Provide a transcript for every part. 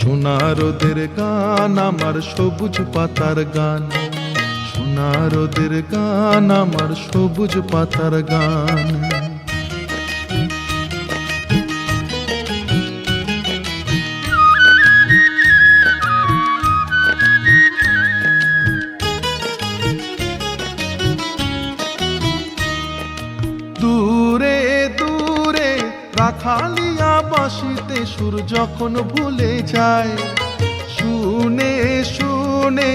সোনারোদের গান আমার সবুজ পাতার গান। সোনারোদের গান আমার সবুজ পাতার গান। রাখালিয়া বাসিতে সুর যখন ভুলে যায়, শুনে শুনে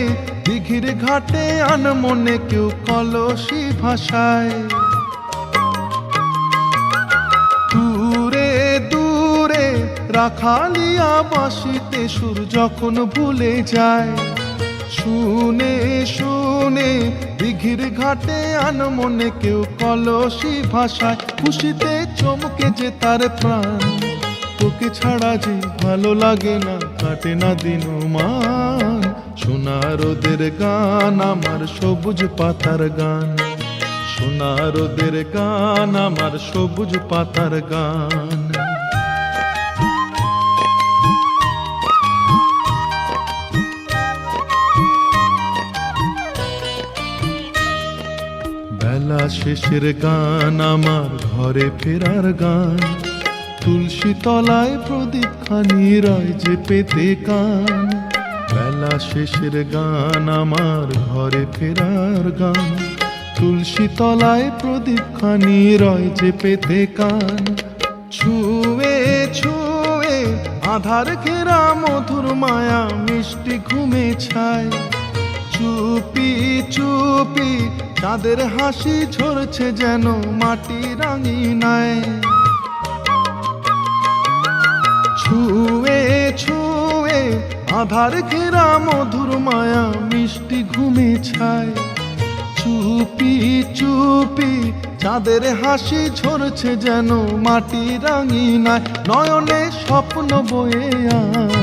দিঘির ঘাটে আনমনে কেউ কলসি ভাষায় দূরে দূরে রাখালিয়া বাসিতে সুর যখন ভুলে যায় শুনে শুনে দিঘির ঘাটে আনমনে কেউ কলসি ভাষায় খুশিতে চমকে যে তার প্রাণ। তোকে ছাড়া যে ভালো লাগে না, কাটে না দিন মান। সোনারোদের গান, আমার সবুজ পাতার গান। সোনারোদের গান, আমার সবুজ পাতার গান। শেষের গান, আমার ঘরে ফেরার গান। তুলসী তলায় প্রদীপ খানি রয় যে পেতে কান। বেলা শেষের গান, আমার ঘরে ফেরার গান। তুলসী তলায় প্রদীপ খানি রয় যে পেতে কান। ছুঁয়ে ছুঁয়ে, আধার ঘেরা মধুর মায়া মিষ্টি ঘুমে ছায়। চুপি চুপি, তাদের হাসি ঝরছে যেন মাটি রাঙিনায়। ছুঁয়ে ছুঁয়ে, আধার ঘেরা মধুর মায়া মিষ্টি ঘুমে ছায়। চুপি চুপি, চাঁদের হাসি ঝরছে যেন মাটি রাঙিনায়। নয়নে স্বপ্ন বয়ে আন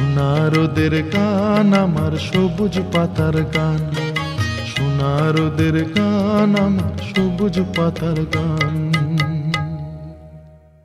সোনারোদের কান আমার সবুজ পাতার গান সোনারোদের কান আমার সবুজ পাতার গান